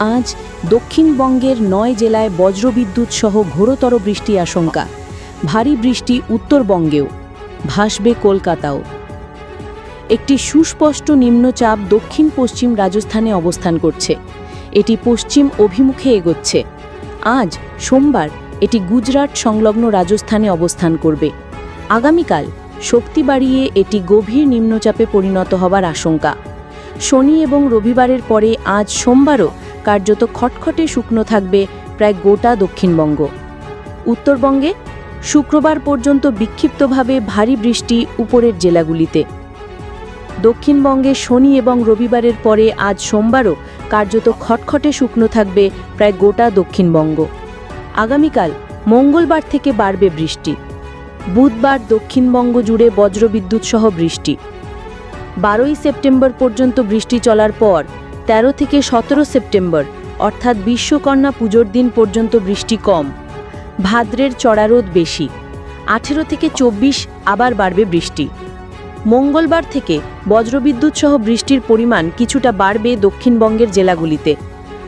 আজ দক্ষিণবঙ্গের নয় জেলায় বজ্রবিদ্যুৎ সহ ঘোরতর বৃষ্টি আশঙ্কা। ভারী বৃষ্টি উত্তরবঙ্গেও, ভাসবে কলকাতাও। একটি সুস্পষ্ট নিম্নচাপ দক্ষিণ পশ্চিম রাজস্থানে অবস্থান করছে। এটি পশ্চিম অভিমুখে এগোচ্ছে। আজ সোমবার এটি গুজরাট সংলগ্ন রাজস্থানে অবস্থান করবে। আগামীকাল শক্তি বাড়িয়ে এটি গভীর নিম্নচাপে পরিণত হবার আশঙ্কা। শনি এবং রবিবারের পরে আজ সোমবারও কার্যত খটখটে শুকনো থাকবে প্রায় গোটা দক্ষিণবঙ্গ। উত্তরবঙ্গে শুক্রবার পর্যন্ত বিক্ষিপ্তভাবে ভারী বৃষ্টি উপরের জেলাগুলিতে। দক্ষিণবঙ্গে শনি এবং রবিবারের পরে আজ সোমবারও কার্যত খটখটে শুকনো থাকবে প্রায় গোটা দক্ষিণবঙ্গ। আগামীকাল মঙ্গলবার থেকে বাড়বে বৃষ্টি। বুধবার দক্ষিণবঙ্গ জুড়ে বজ্রবিদ্যুৎ সহ বৃষ্টি। বারোই সেপ্টেম্বর পর্যন্ত বৃষ্টি চলার পর ১৩ থেকে সতেরো সেপ্টেম্বর, অর্থাৎ বিশ্বকন্যা পুজোর দিন পর্যন্ত বৃষ্টি কম। ভাদ্রের চড়ারোদ বেশি। আঠেরো থেকে চব্বিশ আবার বাড়বে বৃষ্টি। মঙ্গলবার থেকে বজ্রবিদ্যুৎ সহ বৃষ্টির পরিমাণ কিছুটা বাড়বে দক্ষিণবঙ্গের জেলাগুলিতে।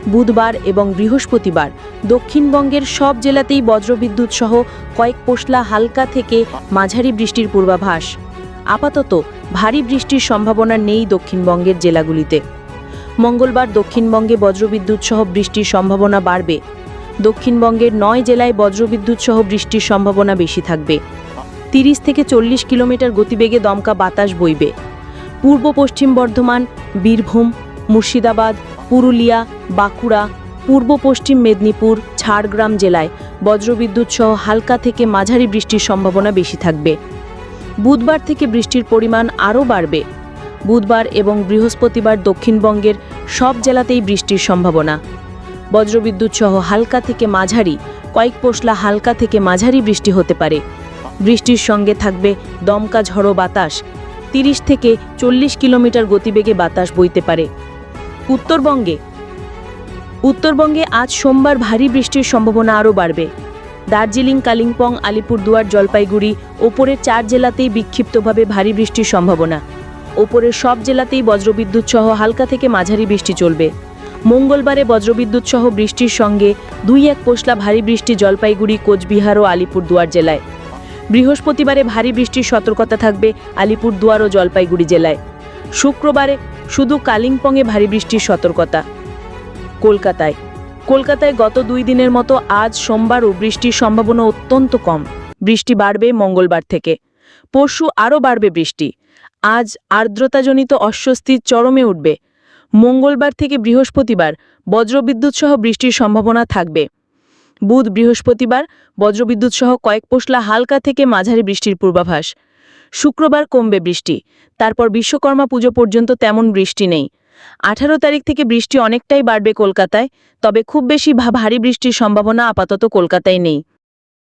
বুধবার এবং বৃহস্পতিবার দক্ষিণবঙ্গের সব জেলাতেই বজ্রবিদ্যুৎ সহ কয়েক পোশলা হালকা থেকে মাঝারি বৃষ্টির পূর্বাভাস। আপাতত ভারী বৃষ্টির সম্ভাবনা নেই দক্ষিণবঙ্গের জেলাগুলিতে। মঙ্গলবার দক্ষিণবঙ্গে বজ্রবিদ্যুৎ সহ বৃষ্টির সম্ভাবনা বাড়বে। দক্ষিণবঙ্গের নয় জেলায় বজ্রবিদ্যুৎ সহ বৃষ্টির সম্ভাবনা বেশি থাকবে। তিরিশ থেকে চল্লিশ কিলোমিটার গতিবেগে দমকা বাতাস বইবে। পূর্ব পশ্চিম বর্ধমান, বীরভূম, মুর্শিদাবাদ, পুরুলিয়া, বাঁকুড়া, পূর্ব পশ্চিম মেদিনীপুর, ঝাড়গ্রাম জেলায় বজ্রবিদ্যুৎ সহ হালকা থেকে মাঝারি বৃষ্টির সম্ভাবনা বেশি থাকবে। বুধবার থেকে বৃষ্টির পরিমাণ আরও বাড়বে। বুধবার এবং বৃহস্পতিবার দক্ষিণবঙ্গের সব জেলাতেই বৃষ্টির সম্ভাবনা। বজ্রবিদ্যুৎ সহ হালকা থেকে মাঝারি, কয়েক পোশলা হালকা থেকে মাঝারি বৃষ্টি হতে পারে। বৃষ্টির সঙ্গে থাকবে দমকা ঝড়ো বাতাস, তিরিশ থেকে চল্লিশ কিলোমিটার গতিবেগে বাতাস বইতে পারে। উত্তরবঙ্গে উত্তরবঙ্গে আজ সোমবার ভারী বৃষ্টির সম্ভাবনা আরও বাড়বে। দার্জিলিং, কালিম্পং, আলিপুরদুয়ার, জলপাইগুড়ি ওপরের চার জেলাতেই বিক্ষিপ্তভাবে ভারী বৃষ্টির সম্ভাবনা। ওপরের সব জেলাতেই বজ্রবিদ্যুৎ সহ হালকা থেকে মাঝারি বৃষ্টি চলবে। মঙ্গলবারে বজ্রবিদ্যুৎ সহ বৃষ্টির সঙ্গে দুই এক পোশলা ভারী বৃষ্টি জলপাইগুড়ি, কোচবিহার ও আলিপুরদুয়ার জেলায়। বৃহস্পতিবারে ভারী বৃষ্টির সতর্কতা থাকবে আলিপুরদুয়ার ও জলপাইগুড়ি জেলায়। শুক্রবারে শুধু কালিম্পংয়ে ভারী বৃষ্টির সতর্কতা। কলকাতায়। কলকাতায় গত দুই দিনের মতো আজ সোমবারও বৃষ্টির সম্ভাবনা অত্যন্ত কম। বৃষ্টি বাড়বে মঙ্গলবার থেকে। পরশু আরও বাড়বে বৃষ্টি। আজ আর্দ্রতাজনিত অস্বস্তির চরমে উঠবে। মঙ্গলবার থেকে বৃহস্পতিবার বজ্রবিদ্যুৎ সহ বৃষ্টির সম্ভাবনা থাকবে। বুধ বৃহস্পতিবার বজ্রবিদ্যুৎ সহ কয়েক পোশলা হালকা থেকে মাঝারি বৃষ্টির পূর্বাভাস। শুক্রবার কমবে বৃষ্টি। তারপর বিশ্বকর্মা পুজো পর্যন্ত তেমন বৃষ্টি নেই। আঠারো তারিখ থেকে বৃষ্টি অনেকটাই বাড়বে কলকাতায়, তবে খুব বেশি ভারী বৃষ্টির সম্ভাবনা আপাতত কলকাতায় নেই।